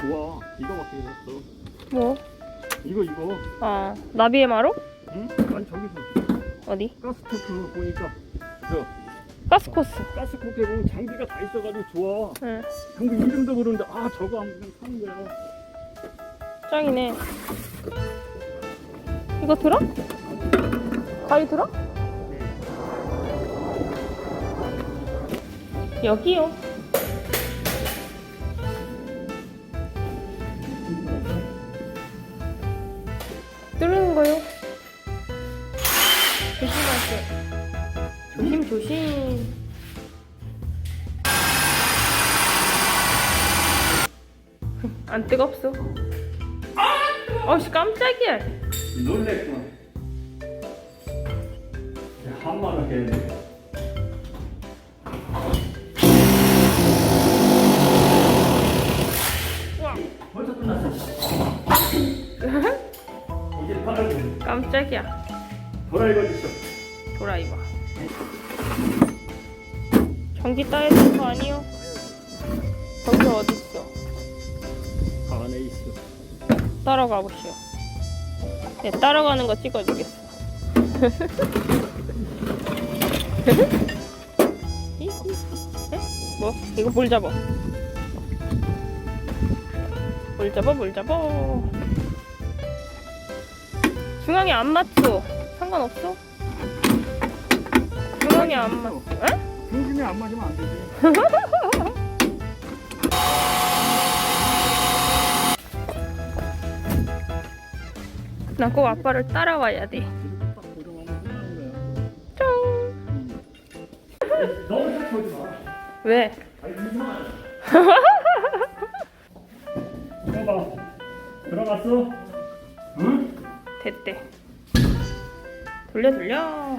좋아. 기가 막히게 됐어. 뭐? 이거 이거. 아 나비의 마루? 응? 아니 저기서 어디? 가스테프 보니까 저 가스코스. 보면 장비가 다 있어가지고 좋아. 응. 근데 이름도 모르는데 아 저거 안 그냥 사는 거야. 짱이네. 이거 들어? 가위 들어? 여기요. 뚫는 거요. 조심하세요. 조심 조심. 안 뜨겁소. 어씨 깜짝이야. 놀랬구나. 한마디. 우 깜짝이야. 돌아 입어줬어. 도라이버. 전기 따야 되는 거 아니요? 전기 어딨어? 안에 있어. 따라가 보시오. 네, 따라가는 거 찍어주겠어. 뭐? 이거 뭘 잡아? 뭘 잡아, 뭘 잡아? 중앙에 안 맞죠? 상관없어? 중앙에 안 맞, 에? 중심이 안 맞으면 안 되지. 나 꼭 아빠를 따라와야 돼. 딱 고정하면 끝나는 짱! 거야. 너무 딱 보지 마. 왜? 아니. 봐봐. 들어갔어? 응? 됐대. 돌려 돌려.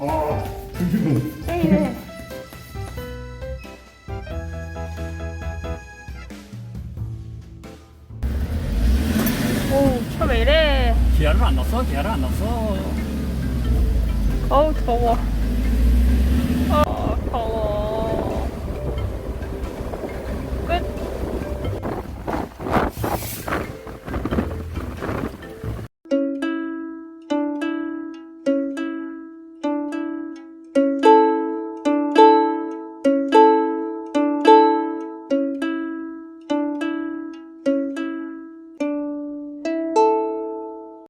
아. 짱이 이래? 기아를 안 넣었어? 기아를 안 넣었어? 어우, 더워. 어,